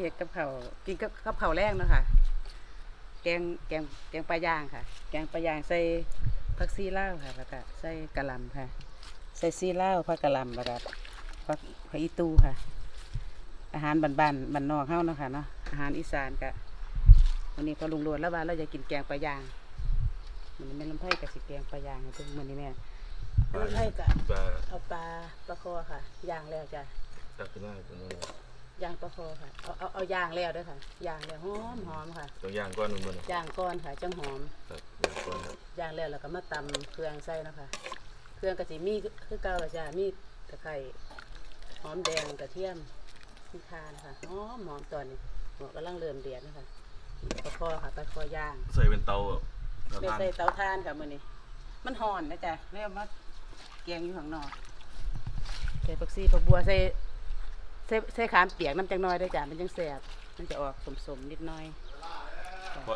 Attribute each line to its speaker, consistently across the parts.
Speaker 1: เฮ็ดกับข้าวกินกับกับข้าวแรงเนาะค่ะ แกงแกงแกงปลาย่างค่ะ แกงปลาย่างใส่ผักซีลาวค่ะแล้วก็ใส่กะหล่ำค่ะ ใส่ซีลาวผักกะหล่ำแล้วก็ผักผักอีตูค่ะ อาหารบ้านๆบ้านนอกเฮาเนาะค่ะเนาะอาหารอีสานก็วันนี้พอลุงโรดแล้วว่าเราจะกินแกงปลาย่างมันนี้แม่ลำไผ่กับสิแกงปลาย่างให้เพิ่นมื้อนี้แม่ลำไผ่ก็
Speaker 2: ปลา
Speaker 1: เอาปลาปลาคอค่ะ ย่างแล้วจ้ะ
Speaker 2: ตักขึ้นมาเป็นอะไร
Speaker 1: ย่างปลาคอค่ะ เอาเอาเอาย่างแล้วเด้วยค่ะย่างแล้วหอมหอมค่ะ
Speaker 2: ตัวอย่างก้อนมันมัน
Speaker 1: ย่างก้อนค่ะจังหอม
Speaker 2: ครับอย่างก้อนครับ
Speaker 1: ย่างแล้วแล้วก็มาตำเครื่องใส่เนาะคะ เครื่องกะจิมีคือเก่าและจ้ะมีตะไคร้หอมแดงกระเทียมมีข่านะคะหอมหอมตอนนี้หัวกำลังเริ่มเดือดนะคะปลาคอค่ะปลาคอย่าง
Speaker 2: ใส่เป็นเตาอะเตา
Speaker 1: ไม่
Speaker 2: ถ่าน
Speaker 1: ใส่เตาถ่านค่ะมื้อนี้มันหอนนะจ๊ะแล้วเอามาแกงอยู่ข้างนอกใส่ผักซีผักบัวใส่ ใส่ใส่ขามเปียกน้ำจังน้อยด้วยจ้ะมันจังแสบมันจะออกสมๆนิดหน้อย
Speaker 2: พอ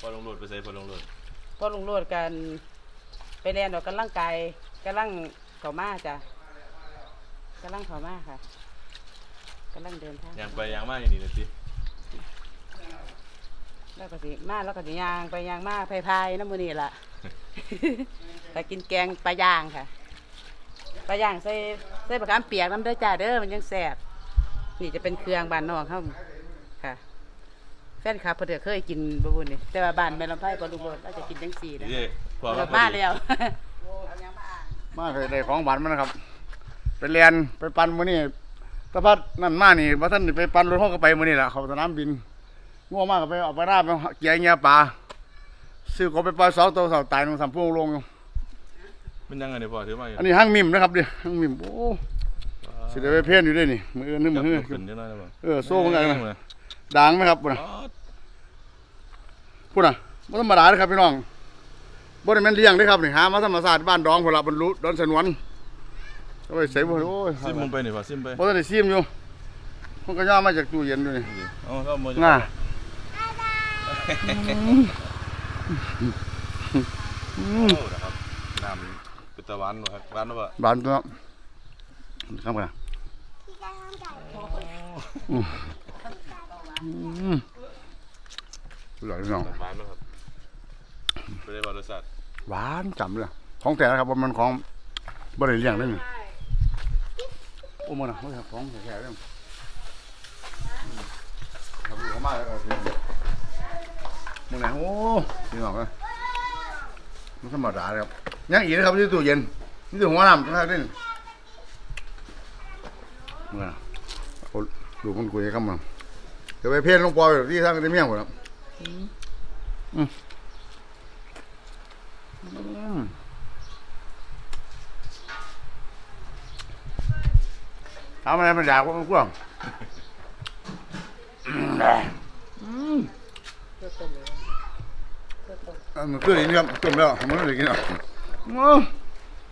Speaker 2: พอลงโหลดไปใส่พอลงโหลด
Speaker 1: พอลุงโลดกันไปเรียนออกกำลังกายกำลังเขามาจ้ะกำลังเขามาค่ะกำลังเดินทาง
Speaker 2: ยางไปยางมาอย่างนี้เลยสิ
Speaker 1: แล้วก็สิมาแล้วก็สิย่างไปย่างมาพายพายน้ำมือนี่ล่ะ ไปกินแกงปลาย่างค่ะ ปลาย่างใส่ใส่ปลาขามเปียกน้ำเด้อจ้าเด้อมันยังแสบนี่จะเป็นเครื่องบานนอกเขาค่ะ แฟนคลับเพิ่นก็เคยกินบบุญนี่แต่ว่าบ้านแม่ลำไผ่ปลาลุงโลดเราจะกินจังสี่นะ
Speaker 2: นี่พอ
Speaker 1: เกิด
Speaker 2: มา
Speaker 1: มาแล้ว
Speaker 3: มาเคยได้ของหวานมานะครับ ไปเรียนไปปั่นมื้อนี้ตะพัดนั่นมานี่ว่าท่านไปปั่นรถห้องก็ไปมื้อนี้แหละเขาสนามบินง่วงมากก็ไปเอาไปราบไปเกี่ยเงี้ยปลาซื้อก็ไปปล่อยสองตัวสาวตายลงสามพวงลงอยู่
Speaker 2: มันยังไงเนี่ยพอถือมาอยู่
Speaker 3: อันนี้ห้างมิมนะครับเดิห้างมิมโอ้สิได้ไปเพี้ยนอยู่ด้วยนี่มืออนนึง
Speaker 2: จั
Speaker 3: มื
Speaker 2: บ
Speaker 3: อ
Speaker 2: ยกขึ้นเดี๋ยวหน่อยนะบ่
Speaker 3: เออโซ่เหมือนกันนะดังไหมครับพุ่นน่ะ
Speaker 2: อ๋อ
Speaker 3: พุ่นน่ะบ่ธรรมดาเด้อครับพี่น้องบ่ได้แม่นเลี้ยงเด้อครับนี่หามาธรรมชาติบ้านดองพุ่นละบรรลุดอนสนวนเอาไปใส่บ่โอ้ย
Speaker 2: ซิมมึงไปนี่พอซิมไป
Speaker 3: บ่ทันได้ซิมอยู่มันก็ย่อมาจากตู้เย็นอยู่นี่
Speaker 2: เอ๋อก็มือ
Speaker 3: น่า
Speaker 2: โอ้นะครับน้ำ เป็นตะวันนะครับหวานหรือเปล่า
Speaker 3: บานตัวครับกันอืมอืมอร่อยพี่น้อง
Speaker 2: หวานนะครับไม่ได้บรสชาติ
Speaker 3: หวานจำเลย ของแต่นะครับว่ามันของบริเลี้ยงได้นี่โอ้มันอะมันของแท้ๆเลยทำอยู่มากแล้วก็มึงไหนโอ้พี่น้องเลยมันธรรมดาเลยครับ ยังอีกนะครับที่ตู้เย็นนี่ตู้หัวน้ำนะครับนี่มึงอะเอาดูมันคุยกันมาเดี๋ยวไปเพ่นลงปอยที่ทางที่เมี่ยงหมดแล้วอืมอืมทำอะไรมันอยากว่ามันกว้างอืมอันมันขึ้นอีกครับต้มแล้วมันไม่ได้กินอะ อื้อ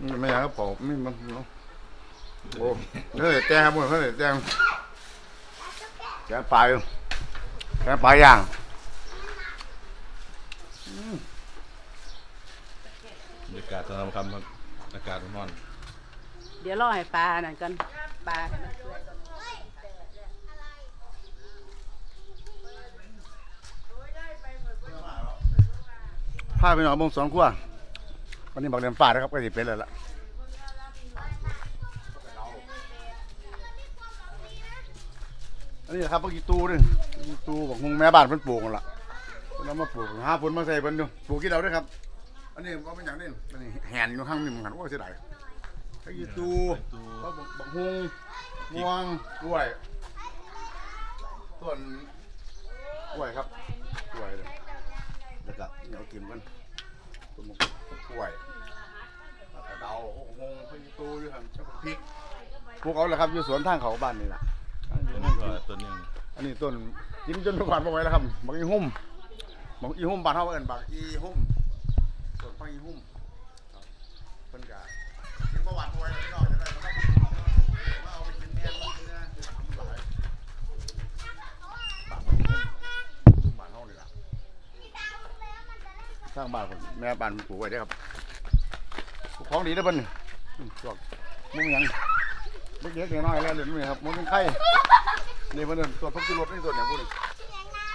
Speaker 3: มันไม่อยากให้เป่าไม่มันเนาะโอ้เฮ้ยแจ้งครับเฮ้ยแจ้งแจ้งปลาอยู่แจ้งปลาย่าง
Speaker 2: บรรยากาศตอนทำคำครับอากาศร้อน
Speaker 1: เดี๋ยวรอให้ปลานั่นก่อนปลาให้มันเปื่อยก่อน
Speaker 3: พาไปหน่อยบงสองขั้ว วันนี้บักเรียนฟ้านะครับก็สิเป็นเลยล่ะอันนี้ครับเมื่อกี้ตูนี่ตูบอกมึงแม่บ้านเพิ่นปลูกกันล่ะเพิ่นเอามาปลูกหาผลมาใส่เพิ่นอยู่ปลูกกี่เราด้วยครับ อันนี้ว่าเป็นอย่างนี้อันนี้แหนอยู่ข้างนี้มันหันว่าเสียดายขี้ตูก็บักฮงม่วงกล้วยต้นกล้วยครับกล้วยเลยแล้วก็เหนียวกินกัน ต้นมะกล้วยแล้วก็เดาโอ้โหงงเป็นตูอยู่ครับเจ้าพริกพวกเขาแหละครับอยู่สวนทางเขาบ้านนี่แหละ
Speaker 2: ตัวนี้ก็ตัวนี้
Speaker 3: อันนี้ต้นกินจนทุกวันมาไว้แล้วครับบักอีหุ่มบักอีหุ่มบ้านเขาเอิ้นบักอีหุ่มต้นพักอีหุ่มครับเพิ่นก็กินประวัติไว้แล้วพี่น้องจะได้ไม่ต้องมาเอาไปกินแม่นกินนะทำหลายบักอีหุ่มบ้านเฮานี่ล่ะ สร้างบ้านผมแม่บ้านผมปลูกไว้เด้อครับของดีนะเพิ่นนี่อืมพวกมุ้งหยังเล็กๆน้อยๆแล้วเดี๋ยวนี้ครับมุ้งเป็นไข่นี่มันตัวพักชีรถนี่ตัวเนี่ยพูดนี่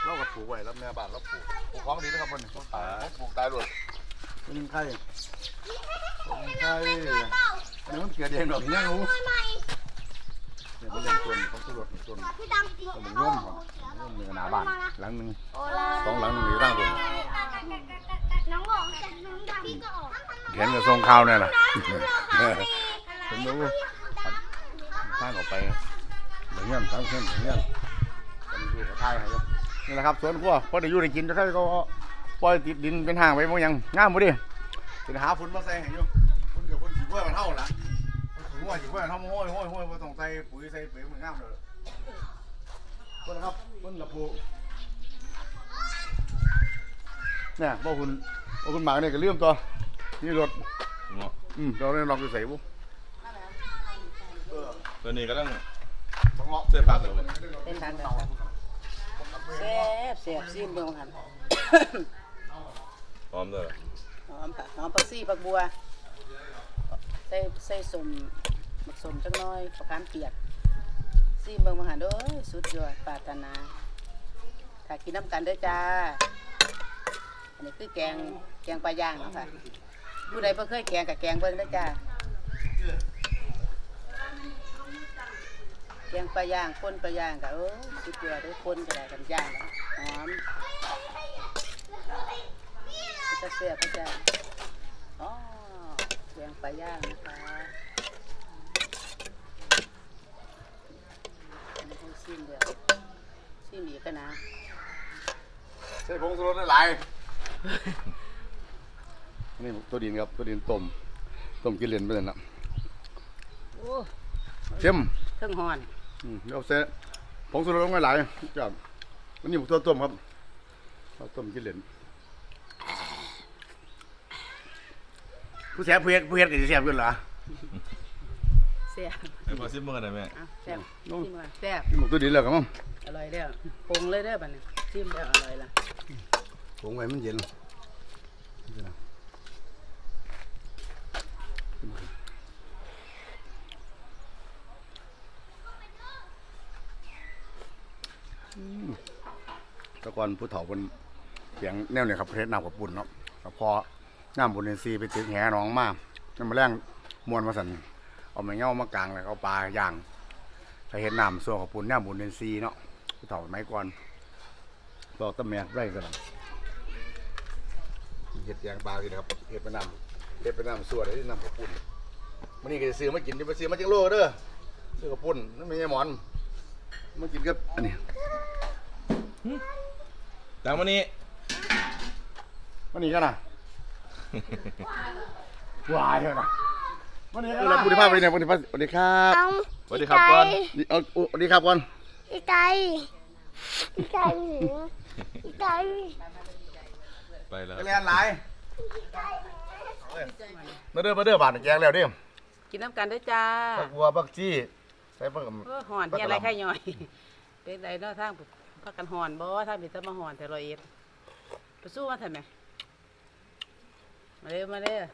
Speaker 3: เราก็ปลูกไว้แล้วแม่บ้านเราปลูกปลูกของดีนะครับมันต้องตายปลูกตายด้วยมันยิงไข่ยิงไข่อันนี้มันเกลือแดงดอกเนี่ยรู้เนี่ยมันเป็นต้นพักชีรถต้น
Speaker 4: พี่ดำจริง
Speaker 3: ต้นมะย่อมครับมะย่อมในหน้าบ้านหลังหนึงสองหลังหนึงอยู่ร่างบน
Speaker 4: น้องบอกแต่ น้องดำพี่ก็ออก
Speaker 3: แขนกับทรงข้าวเนี่ยล่ะผมรู้ครับทางออกไปเหมือนเงี้ยทางเส้นเหมือนเงี้ยกันอยู่กับไทยครับนี่แหละครับสวนครัวพอได้อยู่ได้กินจะใครก็ปล่อยติดดินเป็นห่างไปบ่ยังงามบ่ดิจะหาฝุ่นมาใส่ให้อยู่ฝุ่นเดี๋ยวฝุ่นสีกล้วยมันเท่าล่ะฝุ่นหัวสีกล้วยมันเท่าห้อยห้อยห้อยบ่ต้องใส่ปุ๋ยใส่ปุ๋ยมันงามเลยคนนะครับคนละปูเนี่ยบ่คุณ บ่คุณหมากเนี่ยก็เลื่อมตัวนี่รถ
Speaker 2: เนาะ
Speaker 3: อืมเราได้ลองไปใส่บุเออ
Speaker 2: ตัวนี้ก็ต้อง
Speaker 3: บังเงาะ
Speaker 2: เสื้อผ้าตัว
Speaker 1: เป็นทางเดินครับแซ่บแซ่บซีมเบิ่งหัน
Speaker 2: พร้อมเลย
Speaker 1: หอมค่ะหอมผักซี่ผักบัวใส่ใส่สมหมักสมจังน้อยผักกามเปียกซีมเบิ่งมาหันเด้อสุดยอดปรารถนาถ้ากินน้ำกันเด้อจ้าอั นนี้คือแกงแกงปลาย่างเนาะค่ะผู้ใดบ่เคยแกงกับแกงเบิ่งเด้อจ้าแกงปลาย่างคนปลาย่างก็เออสุดยอดเลยคนก็ได้กันย่างแล้วหอมจะเสียบพระจ้าอ๋อแกงปลาย่างนะคะอันนี้ให้ซิมเดียวซิมอีกกันนะ
Speaker 3: ใส่ผงชูรสหลาย นี่ตัวดินครับตัวดินต้มต้มกินเลนไปเลยนะ
Speaker 1: โอ้
Speaker 3: เข้ม
Speaker 1: เครื่องหอน
Speaker 3: อืมเดี๋ยวใส่ผงชูรสลงไปหลายจ้ะวันนี้ผมตัวต้มครับเราต้มกินเลนผู้แสบผู้เฮ็ดผู้เฮ็ดก็จะแสบขึ้นเหรอ
Speaker 1: แซ่บ
Speaker 2: ไอ้พอซิมเมื่อไหร่แม่
Speaker 1: อะแซ่บซิมมาแซ่บ
Speaker 3: กินหมกตัวดินแล้วครับมั้ง
Speaker 1: อร่อยเด้อปรุงเลยเด้อบัดนี้ซิมแล้วอร่อยละ
Speaker 3: ผงไว้มันเย็นตะกอนผู้เฒ่าเป็นเสียงแนวเนี่ยครับประเทศน้ำกับปุ่นเนาะแต่พอน้ำบุญในซีไปถึงแหน้องมากน้ำมาแรงมวนมาสันเอามาเงามากลางเลยเอาปลาย่างไปเห็นน้ำส่วนกับปุ่นน้ำบุญในซีเนาะผู้เฒ่าสมัยก่อนบอกตะแม่ไรกัน เห็ดยางปลาสินะครับเห็ดเป็นน้ำเห็ดเป็นน้ำส่วนไอ้น้ำกับปุ่นมันนี่ก็จะซื้อมากินจะไปซื้อมาจังโลเด้อซื้อกับปุ่นนั่นไม่ใช่หมอนมากินกับอันนี้
Speaker 2: ตามวันนี้
Speaker 3: มันนี่กันนะวายเลยนะมันนี่กันนะบุญภาพไปเนี่ยบุญภาพสวัสดีครับ
Speaker 4: เอา
Speaker 2: สวัสดีครับก่อน
Speaker 3: นี่เอาโอ้สวัสดีครับก่อน
Speaker 4: อีไก่อีไก่อีไก่
Speaker 2: ไปแล้ว
Speaker 3: ไปเรียนหลายมาเด้อมาเด้อบาดแกงแล้วเด้อ
Speaker 1: กินน้ำกันเด้อจ้า
Speaker 3: ผักบัวผักชีใส่ผักกับ
Speaker 1: เออหอนมีอะไรแค่ย่อย เป็นไรเนาะทางพักกันหอนบ่ทางผิดจะมาหอนแต่รอยเอ็ดไปสู้มาทำไมมาเร็วมาเร็ว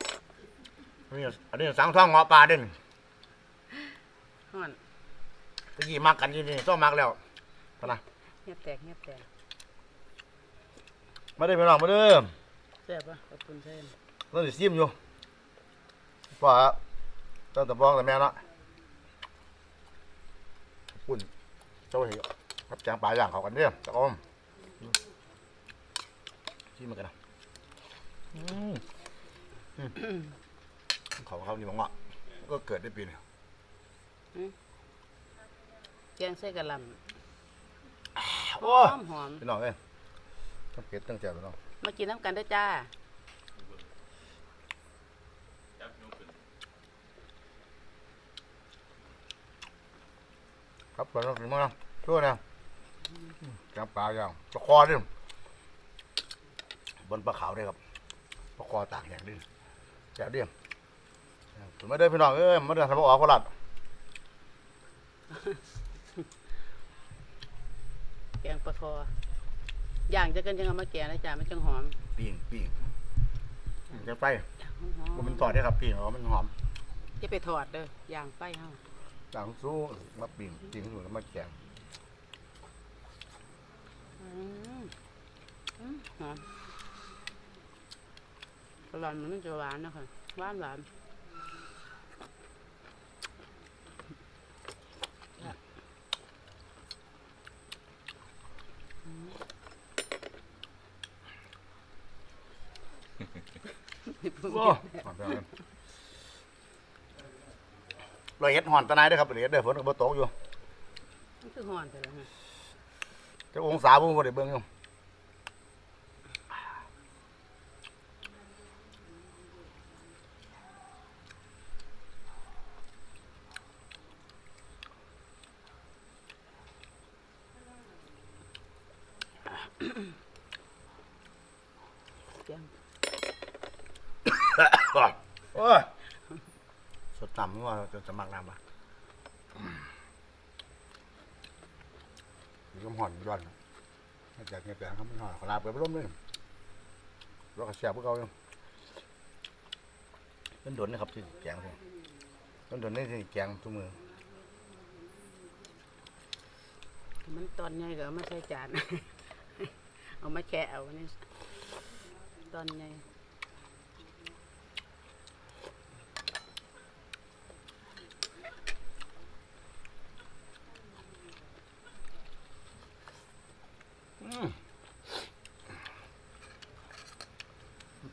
Speaker 3: นี่อันนี้สังท่องเงาะปลาเด่น
Speaker 1: หอน
Speaker 3: ตะกี้มักกันที่นี่ต้องมักแล้วพอนะ
Speaker 1: เงียบแตกเงียบแตก
Speaker 3: มาเด้อพี่น้องมาเด้อ
Speaker 1: แซ่บปะขอบคุณเช่น
Speaker 3: ต้องสิซิมอยู่เพราะว่าตั้งแต่บ้องแต่แม่เนาะปุ่นเจ้าเหี้ยครับแกงปลาอย่างเขากันเด้อตะออมชิมมันกันนะอืมอืมเขาเขานี่มังอะก็เกิดได้ปีนึง
Speaker 1: แกงใส่กะหล่ำห
Speaker 3: โอ้
Speaker 1: อมหอม
Speaker 3: พี่น้องเอ้ย ต้องเก็ดตั้งใจพี่น้อง
Speaker 1: มากินน้ำกันเด้อจ้า
Speaker 3: ครับพี่น้องถึงมั้งช่วยนะแกงปลาอย่างตะคอดิบนปลาขาวด้วยครับปลาคอต่างแห่งดิแจ่วดิถึงไม่ได้พี่น้องเอ้ยไม่ได้ทำออกโคราช
Speaker 1: แกงปลาคอ อย่างจะกันยังเอามาแก่นะจ๊ะมันจังหอม
Speaker 3: ปิ้งปิ้งจะไป
Speaker 1: หมัน
Speaker 3: มันถอดได้ครับปิ้งอ๋อมันหอม
Speaker 1: จะไปถอดเด้อย่างไปเฮา
Speaker 3: ต่างสู้มาปิ้งปิ้งอยู่แล้วมาแกง
Speaker 1: อืมอืหอมระหล่อนมันจะหวานนะค่ะหวานหวาน
Speaker 3: อ ลอยเอ็ดหอนตะไนเด้อครับลอยเอ็ดเด้อฝนก็บ่ตกอยู่
Speaker 1: มันคือห่อนไปแล้วไง
Speaker 3: จะองศาบ่บ่ได้เบิ่งอยู่ โอ้ยสดน้ำนี่ว่าจะจะมักน้ำปะมีลมหอนย้อนมาจากเงี้ยแต่ครับมันหอนขลาบไปร่มเลยแล้วก็แสบพวกเขาอยู่เป็นดนนะครับที่แกงเลยเป็นดนนี่ที่แกงทุกมือ
Speaker 1: มันตอนใหญ่ก็เอามาใส่จาน เอามาแค่เอานี่ตอนใหญ่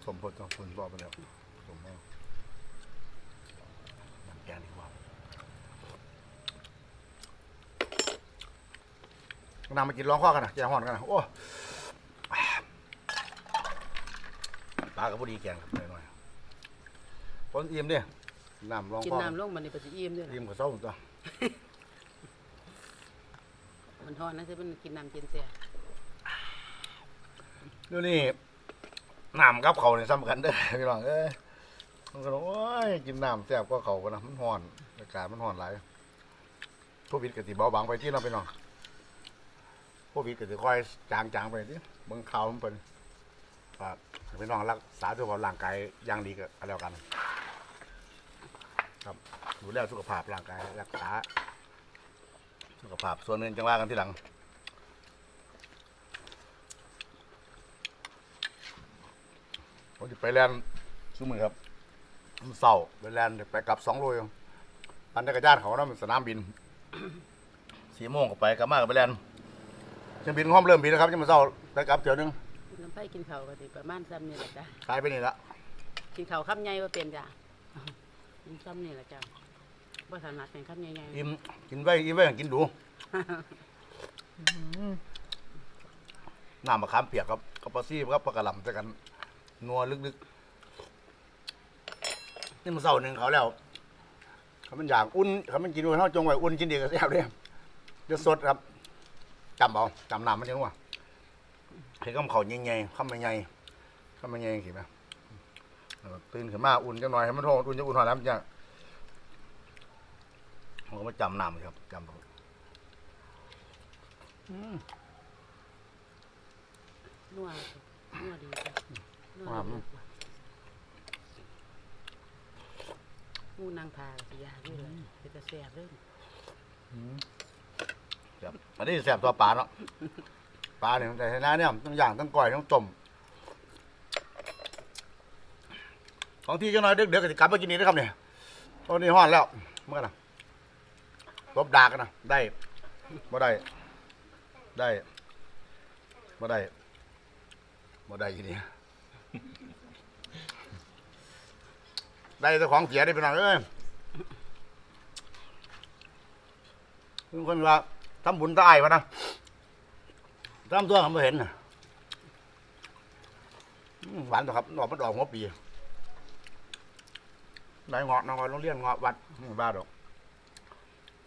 Speaker 3: สมพลต้องคุณบอกไปแล้วสมแม่น้ำแกงดีกว่า น้ำมากินร้องข้อกันนะแกงห่อนกันนะโอ้ปลากับพอดีแกงครับหน่อยๆคนอิ่มเนี่ยน้ำร้อง
Speaker 1: กิน
Speaker 3: ข้อ
Speaker 1: น้ำลงมันนี่ปฏิอิ่มด้วยนะ
Speaker 3: อิ่มกับเศร้าตัว
Speaker 1: มันทอนนะจะเป็นกินน้ำเย็นเสีย
Speaker 3: ดูนี่น้ำกับเขาวเนี่ยซ้ำกันเด้อพี่น้องเอ้ยมันก็โอ้ยกินน้ำแซ่บก็เขากันนะมันห่อนอากาศมันห่อนหลายโควิดก็สิเบาบางไปที่เราะพี่น้อง โควิดก็สิค่อยจางๆไปที่เบิ่งข่าวมันเป็นฝากให้พี่น้องรักษาสุขภาพร่างกายอย่างดีก็แล้วกัน ครับดูแลสุขภาพร่างกายรักษาสุขภาพส่วนหนึ่งจังว่ากันที่หลังผมจะไปแลนด์ซื้มือครับมันเศร้าไปแลนด์ไปกลับสองโลยปันจักรยานเขานะมันสนามบินสี่โมงก็ไปกลับมาก็ไปแลน ด์เครื่องบินห้อมเริ่มบินแล้วครับยังมาเศร้าไปกลับเที่ยวหนึง
Speaker 1: น้ำไผ่กินข้าวก็สิประมาณซ้ำนี่แหละจ้ะ
Speaker 3: ขายไปนี่ละ
Speaker 1: กินข้าวคำใหญ่ว่าเป็นจ้ะกินซ้ำนี่แหละจ้ะว่าถนัดเป็นคำใหญ่
Speaker 3: อิ่มกินไว้อิ่มไว้อย่างกินดูน้ำมะขามเปียกครับกับปลาซี่ครับปลากระหล่ำจะกันนัวลึกๆนี่มันเศร้าหนึ่งเขาแล้วเขามันอยากอุ่นเขามันกินอุ่นเขาจงไว้อุ่นกินดีก็แซ่บเลยจะสดครับ จำเอาจำน้ำมันยังว่าให้คำเขาใหญ่ๆคำใหญ่ๆคำใหญ่ๆสิไหมเออตื่นขึ้นมาอุ่นจังหน่อยให้มันโทษอุ่นจะอุ่นหน่อยแล้วมันจะมันก็มาจำน้ำเลยครับจำเอา
Speaker 1: ๆนัวนัวดีจ้ะนัว
Speaker 3: ครับ
Speaker 1: ดีกว่าหมูนางทาสิยาด้วยเลยเป็นตะแซ่บเด้อ
Speaker 3: ครับอันนี้แซ่บตัวปลาเนาะปลาเนี่ยแต่ในน้าเนี่ยต้องอย่างต้องก่อยต้องต้มของที่จังหน่อยเด็กๆก็จะกลับมากินนี่นะครับเนี่ยตอนนี้ห้อนแล้วเมื่อนะลบดากันนะได้บ่ได้ ได้บ่ได้บ่ได้ทีนี้ได้แต่ของเสียได้ไปหน่อยเอ้ยมีคนว่า ทำบุญตาไอ้วะนะทำตัวเขาไม่เห็นน่ะอืมหวานตัวครับดอกมันดอกหัวปีได้เงาะน้องโรงเรียนเงาะวัดไม่บ้าดอก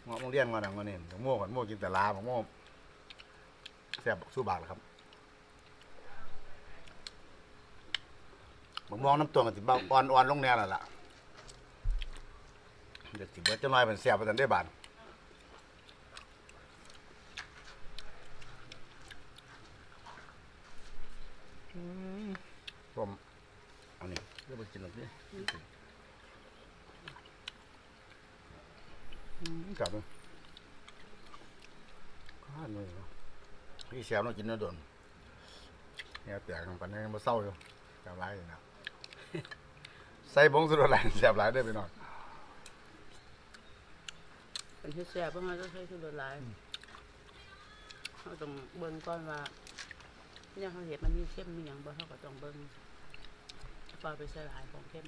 Speaker 3: เงาะโรงเรียนเงาะหนังเงาะนี่โม่ก่อนโม่กินแต่ลาโม่แซ่บสู้บากเลยครับผมมองน้ำตัวมันสิบ้าอ่อนอ่อนๆลงแน่แล้วล่ะเดี๋ยวสิเบิดจะน้อยเป็นแซ่บไปทันได้บาน ผมเอานี่ เดี๋ยวไปกินหน่อยดิอืมกลับเลยข้าหน่อยเนาะพี่แซวน้องกินเนื้อโดนเนี่ยแตกลงไปเนี่ยมาเศร้าอยู่จำไรอยู่นะใส่ผงสุดหลายแสบหลายเด้อพี่น้อง
Speaker 1: เป็นเฮ็ดแซ่บเพิ่นก็ใช้ชูรสหลายเขาต้องเบิ่งก่อนว่าเนี่ยเขาเห็ดมันมีเข้มมีหยังบ่เขาก็ต้องเบิ่ง ปลาไปใส่หลายของเข้ม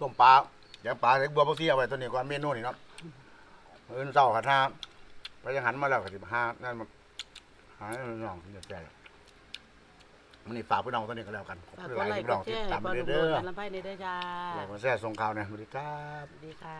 Speaker 3: ต้มปลาเดี๋ยวปลาเล็กบัวบกซี่เอาไว้ตัวนี้ก่อนเมนูนี่เนาะเอิ้นเศร้าค่ะถ้าไปยังหันมาแล้วก็สิบห้านั่นมาหาน้องที่จะแก่มันนี่ฝากพี่น้องตัวนี้ก็แล้วกันขอบ
Speaker 1: ฝาก
Speaker 3: คุณ
Speaker 1: ก
Speaker 3: ห
Speaker 1: ด
Speaker 3: ลาย
Speaker 1: ไล
Speaker 3: ที่
Speaker 1: ค์
Speaker 3: พี่
Speaker 1: ก
Speaker 3: น้อง
Speaker 1: ดแช
Speaker 3: ติด
Speaker 1: ร์ให้
Speaker 3: ตาม
Speaker 1: ป
Speaker 3: มา
Speaker 1: ลาดุก
Speaker 3: เด้อ
Speaker 1: โดนลำไผ่ในเด้อจ้า
Speaker 3: ๆแล้วก็แซ่สงข่าวเนี่ยสวัสดีครับ
Speaker 1: สวัสดีค่ะ